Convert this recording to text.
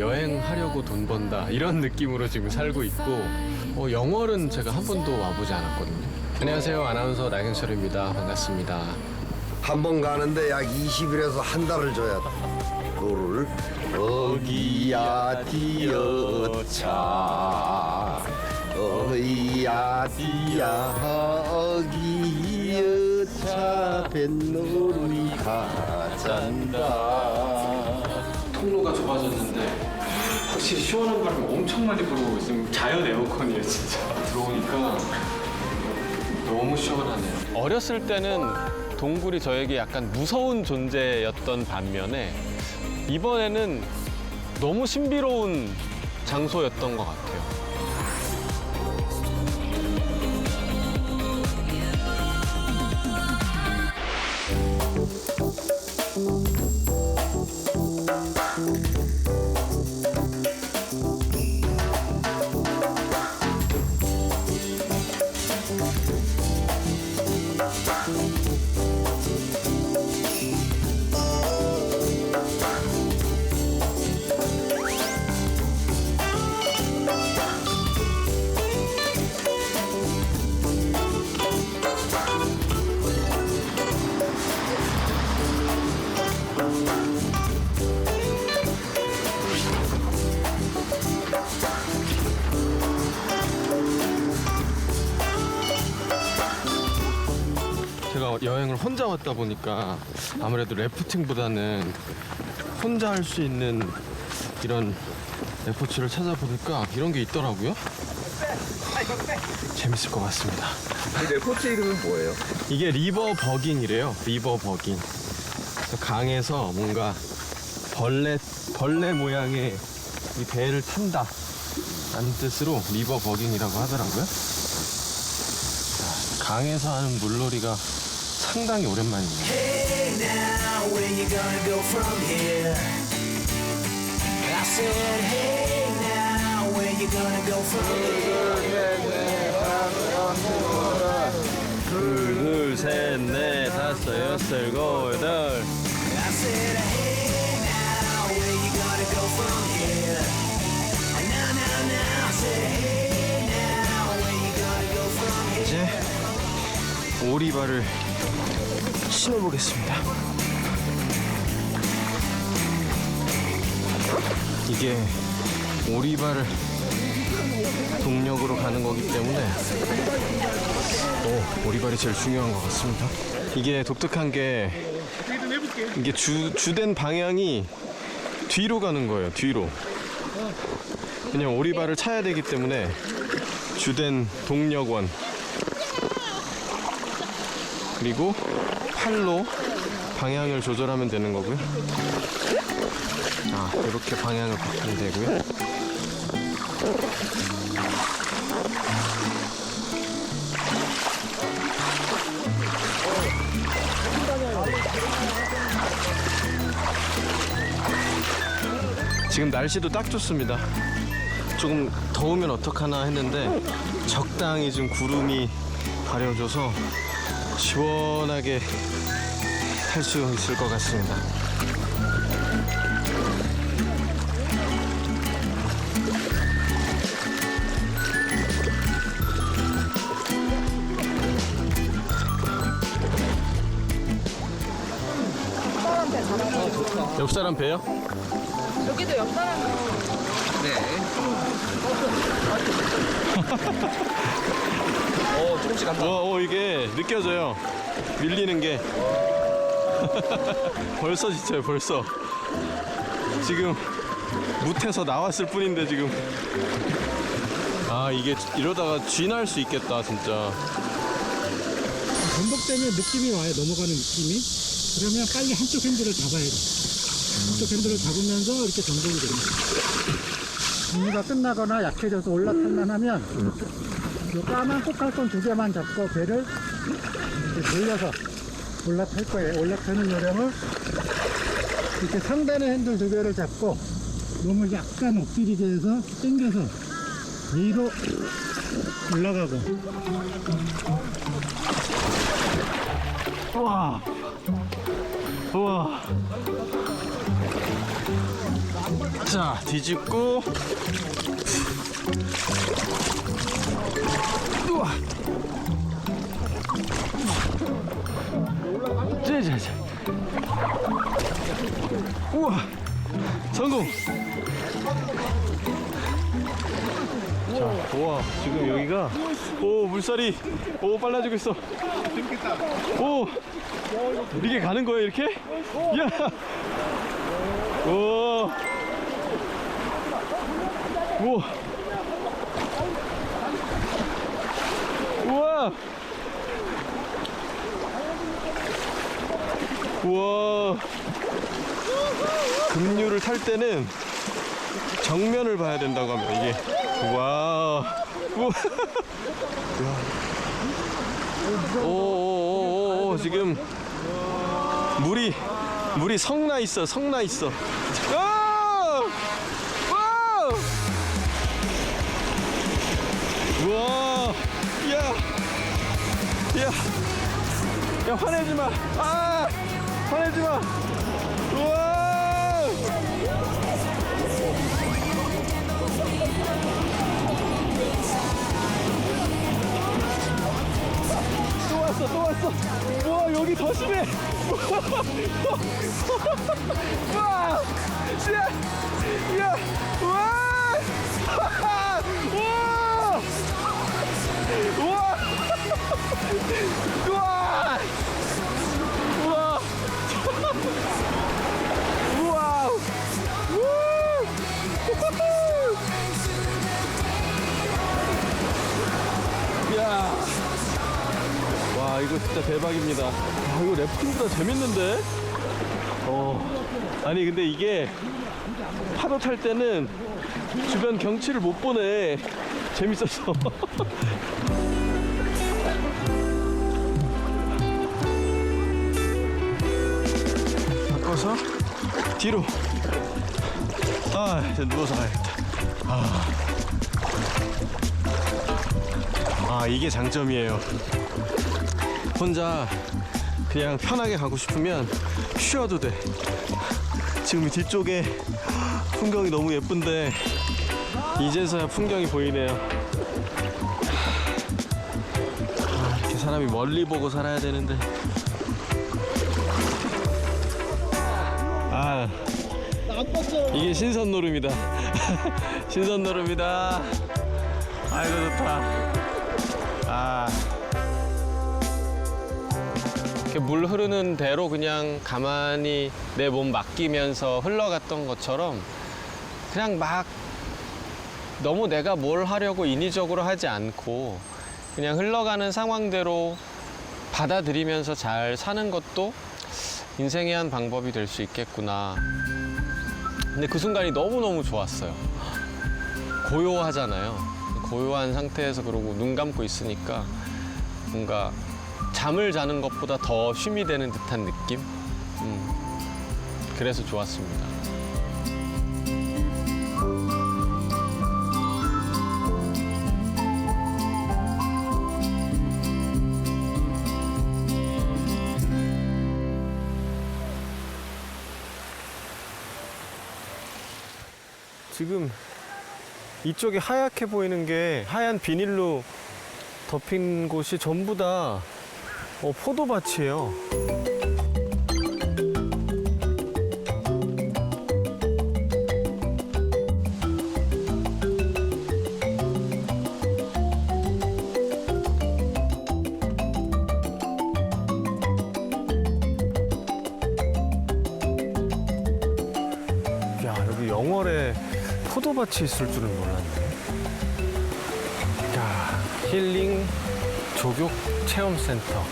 여행하려고 돈 번다 이런 느낌으로 지금 살고 있고 어, 영월은 제가 한 번도 와보지 않았거든요. 안녕하세요 아나운서 나경철입니다. 반갑습니다. 한 번 가는데 약 20일에서 한 달을 줘야 돼. 노를 어기야 디어차 어이야 디야 어기여차 뱃놀이 가잔다 통로가 좁아졌는데 확실히 시원한 바람 엄청 많이 불어오고 있으면 자연 에어컨이에요 진짜. 들어오니까 너무 시원하네요. 어렸을 때는 동굴이 저에게 약간 무서운 존재였던 반면에 이번에는 너무 신비로운 장소였던 것 같아요 혼자 왔다 보니까 아무래도 래프팅보다는 혼자 할 수 있는 이런 레포츠를 찾아보니까 이런 게 있더라고요. 재밌을 것 같습니다. 근데 코치 이름은 뭐예요? 이게 리버 버긴이래요. 리버. 그래서 강에서 뭔가 벌레 벌레 모양의 이 배를 탄다. 라는 뜻으로 리버 버긴이라고 하더라고요. 자, 강에서 하는 물놀이가 상당히 오랜만입니다. Hey now, where you gonna go from here? I said, hey now, where you gonna go from here? 둘, 둘, 셋, 넷, 다섯, 여섯, 일곱, 여덟. I said, hey now, where you gonna go from here? Now, now, now, I said, hey now, where you gonna go from here? 이제 오리발을 신어보겠습니다. 이게 오리발을 동력으로 가는 거기 때문에 오, 오리발이 제일 중요한 것 같습니다. 이게 독특한 게 이게 주, 주된 방향이 뒤로 가는 거예요. 뒤로. 그냥 오리발을 차야 되기 때문에 주된 동력원 그리고 팔로 방향을 조절하면 되는 거고요. 아, 이렇게 방향을 바꾸면 되고요. 지금 날씨도 딱 좋습니다. 조금 더우면 어떡하나 했는데 적당히 좀 구름이 가려져서 시원하게 탈 수 있을 것 같습니다. 옆 사람 봬요? 여기도 옆 사람 어, 어, 이게 느껴져요. 밀리는 게. 벌써 지쳐요, 벌써. 지금 무태서 나왔을 뿐인데 지금. 아, 이게 이러다가 쥐날 수 있겠다, 진짜. 반복되면 느낌이 와요. 넘어가는 느낌이. 그러면 빨리 한쪽 핸들을 잡아야 돼. 한쪽 핸들을 잡으면서 이렇게 전복이 됩니다. 종이가 끝나거나 약해져서 올라탈만 하면 이 까만 꽃갈콘 두 개만 잡고 배를 이렇게 돌려서 올라탈 거예요. 올라타는 요령을 이렇게 상단의 핸들 두 개를 잡고 몸을 약간 엎드리게 해서 당겨서 위로 올라가고 우와 우와 자, 뒤집고. 우와. 자자자. 우와. 성공. 자, 우와. 지금 여기가 오 물살이 오 빨라지고 있어. 오. 이게 가는 거예요 이렇게? 야. 오. 우와. 우와. 우와. 급류를 탈 때는 정면을 봐야 된다고 합니다. 이게. 와. 우와. 오오오오 지금 물이 물이 성나 있어 성나 있어. 아! 와! 우와! 야! 야! 야 화내지 마! 아! 화내지 마! 우와! 또 왔어 또 왔어 우와 여기 더 심해 우와 이거 진짜 대박입니다. 아, 이거 래프팅보다 재밌는데? 어 아니 근데 이게 파도 탈 때는 주변 경치를 못 보네. 재밌었어. 바꿔서 뒤로. 아 이제 누워서 가야겠다. 아, 아 이게 장점이에요. 혼자 그냥 편하게 가고 싶으면 쉬어도 돼. 지금 이 뒤쪽에 풍경이 너무 예쁜데 이제서야 풍경이 보이네요. 아, 이렇게 사람이 멀리 보고 살아야 되는데. 아, 이게 신선 노름이다. 신선 노름이다. 아이고 좋다. 아. 이렇게 물 흐르는 대로 그냥 가만히 내 몸 맡기면서 흘러갔던 것처럼 그냥 막 너무 내가 뭘 하려고 인위적으로 하지 않고 그냥 흘러가는 상황대로 받아들이면서 잘 사는 것도 인생의 한 방법이 될 수 있겠구나. 근데 그 순간이 너무너무 좋았어요. 고요하잖아요. 고요한 상태에서 그러고 눈 감고 있으니까 뭔가 잠을 자는 것보다 더 쉼이 되는 듯한 느낌? 음, 그래서 좋았습니다. 지금 이쪽에 하얗게 보이는 게 하얀 비닐로 덮인 곳이 전부 다 어, 포도밭이에요. 야, 여기 영월에 포도밭이 있을 줄은 몰랐네. 야, 힐링 조교 체험센터.